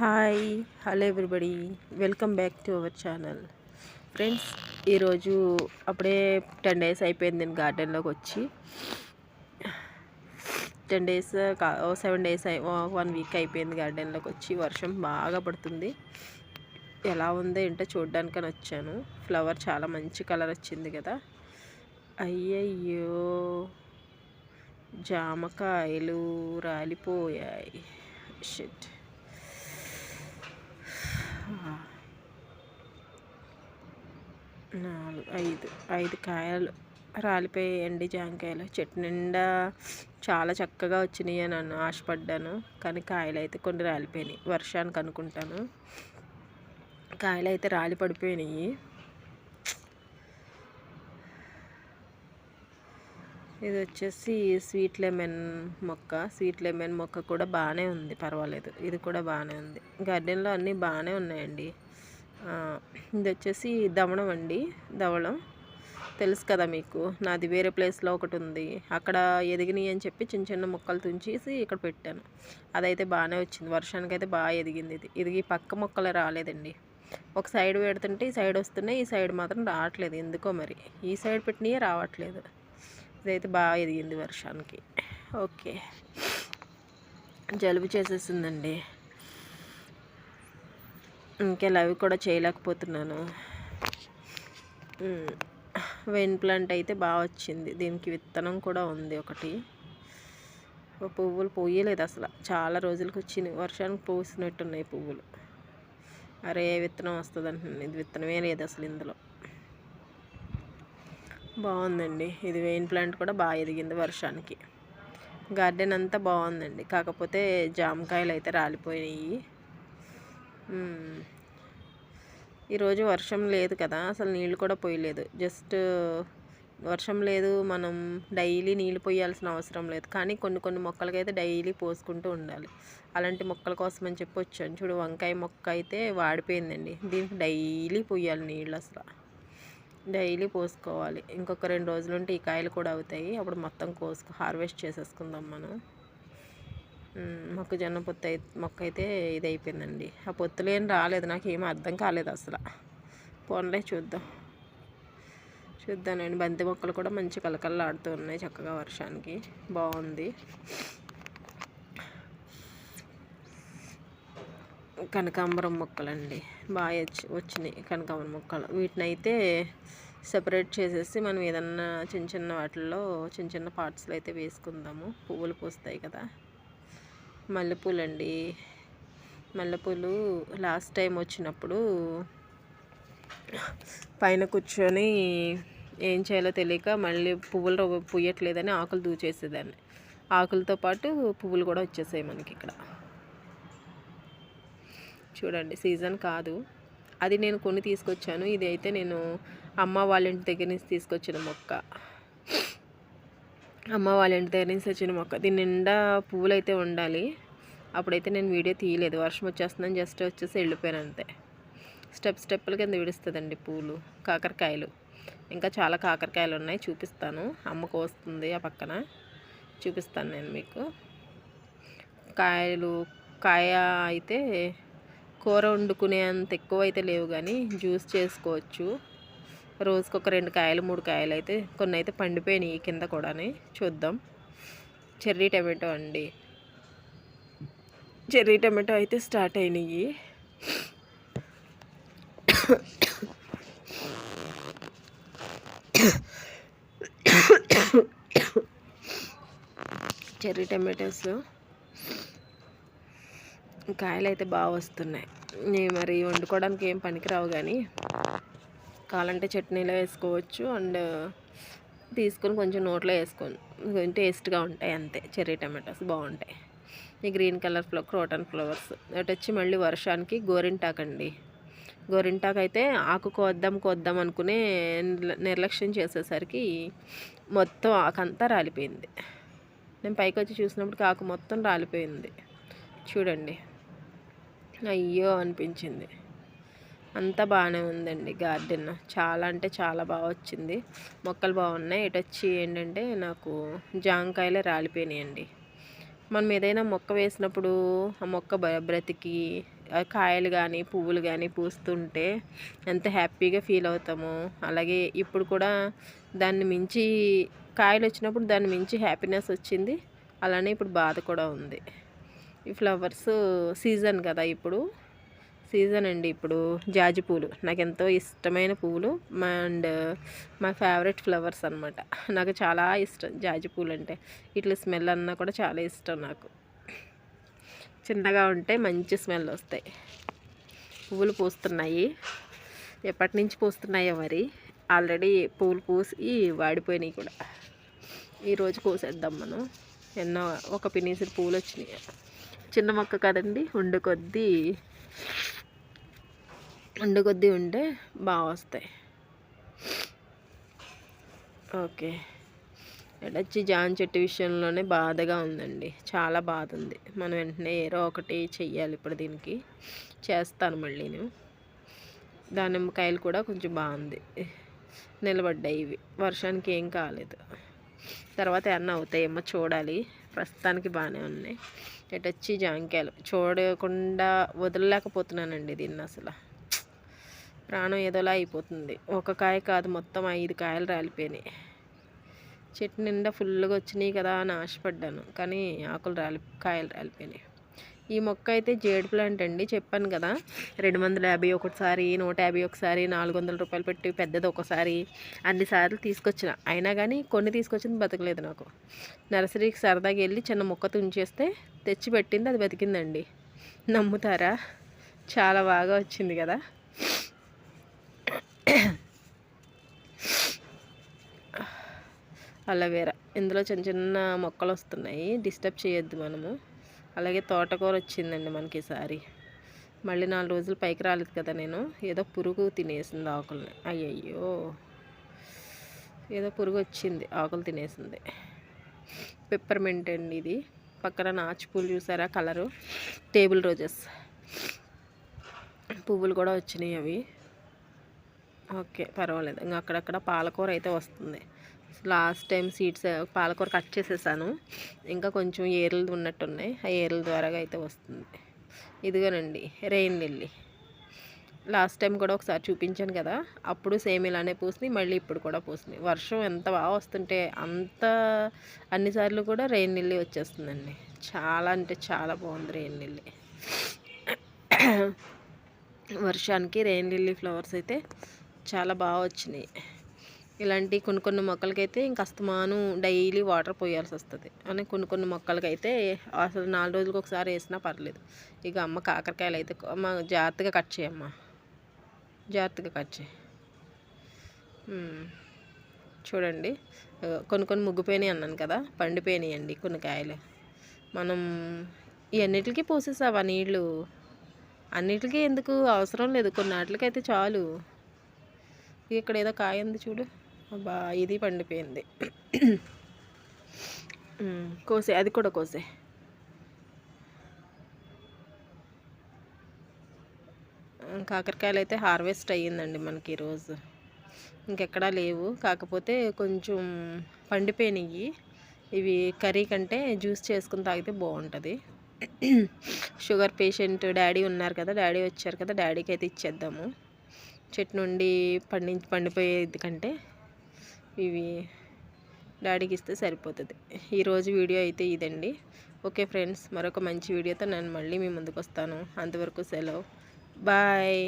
Hi hello everybody welcome back to our channel friends ఈరోజు అప్పుడే ten days అయిపోయింది నేను గార్డెన్లోకి వచ్చి. Ten days seven days one week అయిపోయింది గార్డెన్లోకి వచ్చి. వర్షం బాగా పడుతుంది. ఎలా ఉందో ఏంటో చూడ్డానికని వచ్చాను. ఫ్లవర్ చాలా మంచి కలర్ వచ్చింది కదా. అయ్యయ్యో! జామకాయలు రాలిపోయాయి. షెట్ నాలుగు ఐదు ఐదు కాయలు రాలిపోయాయండి జాంకాయలు. చెట్టు నిండా చాలా చక్కగా వచ్చినాయి అని నన్ను ఆశపడ్డాను. కానీ కాయలు అయితే కొన్ని రాలిపోయినాయి. వర్షానికి అనుకుంటాను. కాయలు అయితే రాలి పడిపోయినాయి. ఇది వచ్చేసి స్వీట్ లెమన్ మొక్క. స్వీట్ లెమన్ మొక్క కూడా బాగానే ఉంది. పర్వాలేదు. ఇది కూడా బాగానే ఉంది. గార్డెన్లో అన్నీ బాగానే ఉన్నాయండి. ఇది వచ్చేసి దవడం అండి దవళం. తెలుసు కదా మీకు నాది వేరే ప్లేస్లో ఒకటి ఉంది. అక్కడ ఎదిగినాయి అని చెప్పి చిన్న చిన్న మొక్కలు తుంచేసి ఇక్కడ పెట్టాను. అదైతే బాగానే వచ్చింది వర్షానికి అయితే బాగా ఎదిగింది ఇది. ఇది పక్క మొక్కలు రాలేదండి. ఒక సైడ్ పెడుతుంటే ఈ సైడ్ వస్తున్నాయి ఈ సైడ్ మాత్రం రావట్లేదు. ఎందుకో మరి ఈ సైడ్ పెట్టినయే రావట్లేదు. ఇదైతే బాగా ఎదిగింది వర్షానికి. ఓకే. జలుబు చేసేసిందండి. ఇంకా అవి కూడా చేయలేకపోతున్నాను. వెయిన్ ప్లాంట్ అయితే బాగా వచ్చింది. దీనికి విత్తనం కూడా ఉంది ఒకటి. పువ్వులు పోయలేదు అసలు. చాలా రోజులకి వచ్చినాయి. వర్షానికి పోసినట్టున్నాయి పువ్వులు. అరే విత్తనం వస్తుంది అంటున్నాను. ఇది విత్తనమే లేదు అసలు ఇందులో. బాగుందండి. ఇది వెయిన్ ప్లాంట్ కూడా బాగా ఎదిగింది వర్షానికి. గార్డెన్ అంతా బాగుందండి. కాకపోతే జామకాయలు అయితే రాలిపోయినాయి. ఈరోజు వర్షం లేదు కదా అసలు నీళ్ళు కూడా పోయలేదు. జస్ట్ వర్షం లేదు మనం డైలీ నీళ్ళు పోయాల్సిన అవసరం లేదు. కానీ కొన్ని కొన్ని మొక్కలకైతే డైలీ పోసుకుంటూ ఉండాలి. అలాంటి మొక్కల కోసం అని చెప్పి వచ్చాను. చూడు వంకాయ మొక్క అయితే వాడిపోయిందండి. దీనికి డైలీ పోయాలి నీళ్ళు అసలు. డైలీ పోసుకోవాలి. ఇంకొక రెండు రోజులు ఉంటే ఈ కాయలు కూడా అవుతాయి. అప్పుడు మొత్తం కోసుకు హార్వెస్ట్ చేసేసుకుందాం మనం. మొక్కజొన్న పొత్తు అయితే మొక్క అయితే ఇది అయిపోయిందండి ఆ పొత్తులు ఏం రాలేదు. నాకు ఏమీ అర్థం కాలేదు అసలు. పోన్లే చూద్దాం. చూద్దానండి. బంతి మొక్కలు కూడా మంచి కలకల్లాడుతూ ఉన్నాయి చక్కగా వర్షానికి. బాగుంది. కనకాంబరం మొక్కలండి. బాగా వచ్చినాయి కనకాంబరం మొక్కలు. వీటిని అయితే సపరేట్ చేసేసి మనం ఏదన్నా చిన్న చిన్న వాటిల్లో చిన్న చిన్న పార్ట్స్లో అయితే వేసుకుందాము. పువ్వులు పూస్తాయి కదా. మల్లెపూలు అండి మల్లెపూలు లాస్ట్ టైం వచ్చినప్పుడు పైన కూర్చొని ఏం చేయాలో తెలియక మళ్ళీ పువ్వులు పుయ్యట్లేదని ఆకులు దూచేసేదాన్ని. ఆకులతో పాటు పువ్వులు కూడా వచ్చేసాయి మనకి ఇక్కడ. చూడండి సీజన్ కాదు. అది నేను కొన్ని తీసుకొచ్చాను. ఇది అయితే నేను అమ్మ వాళ్ళ ఇంటి దగ్గర నుంచి తీసుకొచ్చిన మొక్క. అమ్మ వాళ్ళ ఇంటి దగ్గర నుంచి వచ్చిన మొక్క. దీని నిండా పువ్వులు అయితే ఉండాలి. అప్పుడైతే నేను వీడియో తీయలేదు. వర్షం వచ్చేస్తుందని జస్ట్ వచ్చేసి వెళ్ళిపోయాను అంతే. స్టెప్ స్టెప్పుల కింద విడుస్తుందండి పూలు కాకరకాయలు. ఇంకా చాలా కాకరకాయలు ఉన్నాయి చూపిస్తాను. అమ్మకు వస్తుంది ఆ పక్కన. చూపిస్తాను నేను మీకు. కాయలు కాయ అయితే కూర వండుకునే అంత ఎక్కువ అయితే లేవు కానీ జ్యూస్ చేసుకోవచ్చు. రోజుకి ఒక రెండు కాయలు మూడు కాయలు అయితే కొన్ని అయితే పండిపోయినాయి కింద కూడా చూద్దాం. చెర్రీ టమాటో అండి. చెర్రీ టమాటో అయితే స్టార్ట్ అయినాయి. చెర్రీ టమాటోస్ కాయలు అయితే బాగా వస్తున్నాయి. మరి వండుకోవడానికి ఏం పనికిరావు కానీ. కావాలంటే చట్నీలో వేసుకోవచ్చు అండ్ తీసుకొని కొంచెం నోట్లో వేసుకొని టేస్ట్గా ఉంటాయి అంతే. చెర్రీ టమాటోస్ బాగుంటాయి. ఈ green colour flow croton flowers. అటు వచ్చి మళ్ళీ వర్షానికి గోరింటాక్ అండి గోరింటాక్ అయితే ఆకు కోద్దాం కోద్దాం అనుకునే నిర్లక్ష్యం చేసేసరికి మొత్తం ఆకంతా రాలిపోయింది. నేను పైకి వచ్చి చూసినప్పటికీ ఆకు మొత్తం రాలిపోయింది. చూడండి. అయ్యో అనిపించింది. అంతా బాగానే ఉందండి గార్డెన్. చాలా అంటే చాలా బాగా వచ్చింది. మొక్కలు బాగున్నాయి. ఇటు వచ్చి ఏంటంటే నాకు జాంకాయలే రాలిపోయినాయండి. మనం ఏదైనా మొక్క వేసినప్పుడు ఆ మొక్క బ్రతికి కాయలు కానీ పువ్వులు కానీ పూస్తుంటే ఎంత హ్యాపీగా ఫీల్ అవుతామో అలాగే ఇప్పుడు కూడా దాన్ని మించి కాయలు వచ్చినప్పుడు దాన్ని మించి హ్యాపీనెస్ వచ్చింది. అలానే ఇప్పుడు బాధ కూడా ఉంది. ఈ ఫ్లవర్స్ సీజన్ కదా ఇప్పుడు. సీజన్ అండి ఇప్పుడు జాజి పూలు. నాకు ఎంతో ఇష్టమైన పూలు అండ్ మా ఫేవరెట్ ఫ్లవర్స్ అనమాట నాకు చాలా ఇష్టం జాజి పూలు అంటే ఇట్లా స్మెల్ అన్నా కూడా చాలా ఇష్టం నాకు. చిన్నగా ఉంటే మంచి స్మెల్ వస్తాయి. పువ్వులు పూస్తున్నాయి. ఎప్పటి నుంచి పూస్తున్నాయో మరి. ఆల్రెడీ పువ్వులు పూసి వాడిపోయినాయి కూడా. ఈరోజు కోసేద్దాం మనం. ఎన్నో ఒక పినీసిన పూలు వచ్చినాయి చిన్న మొక్క కదండి ఉండు కొద్దీ ఉండు కొద్దీ ఉంటే బాగా వస్తాయి. ఓకే. ఎడచ్చి జాన్ చెట్టు విషయంలోనే బాధగా ఉందండి. చాలా బాధ ఉంది. మనం వెంటనే ఏదో ఒకటి చెయ్యాలి ఇప్పుడు దీనికి. చేస్తాను మళ్ళీ నేను. దానిమ్మకాయలు కూడా కొంచెం బాగుంది. నిలబడ్డాయి ఇవి. వర్షానికి ఏం కాలేదు. తర్వాత ఏమన్నా అవుతాయేమో చూడాలి. ప్రస్తుతానికి బాగానే ఉన్నాయి. ఎటొచ్చి జాంకాయలు. చూడకుండా వదలలేకపోతున్నానండి దీన్ని అసలు. ప్రాణం ఏదోలా అయిపోతుంది. ఒక కాయ కాదు మొత్తం ఐదు కాయలు రాలిపోయినాయి. చెట్టు నిండా ఫుల్గా వచ్చినాయి కదా అని ఆశపడ్డాను. కానీ ఆకులు రాలి కాయలు రాలిపోయినాయి. ఈ మొక్క అయితే జేడ్ ప్లాంట్ అండి చెప్పాను కదా. రెండు వందల యాభై ఒకటిసారి నూట యాభై ఒకసారి నాలుగు వందల రూపాయలు పెట్టి పెద్దది ఒకసారి అన్నిసార్లు తీసుకొచ్చిన. అయినా కానీ కొన్ని తీసుకొచ్చింది బతకలేదు నాకు. నర్సరీకి సరదాగా వెళ్ళి చిన్న మొక్క తుంచేస్తే తెచ్చి పెట్టింది అది బతికిందండి. నమ్ముతారా? చాలా బాగా వచ్చింది కదా. అలవేరా. ఇందులో చిన్న చిన్న మొక్కలు వస్తున్నాయి డిస్టర్బ్ చేయొద్దు మనము. అలాగే తోటకూర వచ్చిందండి మనకి ఈసారి మళ్ళీ నాలుగు రోజులు పైకి రాలేదు కదా నేను. ఏదో పురుగు తినేసింది ఆకుల్ని. అయ్యయ్యో. ఏదో పురుగు వచ్చింది ఆకులు తినేసింది. పెప్పర్మెంట్ అండి ఇది. పక్కన నాచు పూలు చూసారా కలరు? Table roses. పువ్వులు కూడా వచ్చినాయి అవి. ఓకే పర్వాలేదు. ఇంకా అక్కడక్కడ పాలకూర అయితే వస్తుంది. లాస్ట్ టైం సీడ్స్ పాలకూర కట్ చేసేసాను. ఇంకా కొంచెం ఏర్లు ఉన్నట్టున్నాయి. ఆ ఏర్ల ద్వారా అయితే వస్తుంది. ఇదిగోనండి రెయిన్ లిల్లీ. లాస్ట్ టైం కూడా ఒకసారి చూపించాను కదా. అప్పుడు సేమ్ ఇలానే పూసినాయి మళ్ళీ ఇప్పుడు కూడా పూసినాయి. వర్షం ఎంత బాగా వస్తుంటే అంత అన్నిసార్లు కూడా రెయిన్ లిల్లీ వచ్చేస్తుందండి. చాలా అంటే చాలా బాగుంది రెయిన్ లిల్లీ. వర్షానికి రెయిన్ లిల్లీ ఫ్లవర్స్ అయితే చాలా బాగా వచ్చినాయి. ఇలాంటి కొన్ని కొన్ని మొక్కలకైతే ఇంక అస్తమాను డైలీ వాటర్ పోయాల్సి వస్తుంది. అని కొన్ని కొన్ని మొక్కలకైతే అసలు నాలుగు రోజులకు ఒకసారి వేసినా పర్లేదు. ఇక అమ్మ కాకరకాయలు అయితే అమ్మ జాగ్రత్తగా కట్ చేయమ్మ జాగ్రత్తగా కట్ చేయి. చూడండి. కొన్ని కొన్ని ముగ్గుపోయినాయి అన్నాను కదా పండిపోయినాయి అండి కొన్ని కాయలు. మనం ఇవన్నిటికీ పోసేసావా నీళ్ళు? అన్నిటికీ ఎందుకు? అవసరం లేదు. కొన్ని వాటికైతే చాలు ఇక్కడ ఏదో కాయ ఉంది చూడు. బా ఇది పండిపోయింది. కోసే అది కూడా కోసే. కాకరకాయలు అయితే హార్వెస్ట్ అయ్యిందండి మనకి ఈరోజు. ఇంకెక్కడా లేవు. కాకపోతే కొంచెం పండిపోయినాయి ఇవి కర్రీ కంటే జ్యూస్ చేసుకుని తాగితే బాగుంటుంది. షుగర్ పేషెంట్ డాడీ ఉన్నారు కదా డాడీ వచ్చారు కదా డాడీకి అయితే ఇచ్చేద్దాము. చెట్టు నుండి పండించి పండిపోయేది కంటే ఇవి డాడీకి ఇస్తే సరిపోతుంది. ఈరోజు వీడియో అయితే ఇదండి. ఓకే ఫ్రెండ్స్ మరొక మంచి వీడియోతో నేను మళ్ళీ మీ ముందుకు వస్తాను అంతవరకు సెలవు. బాయ్.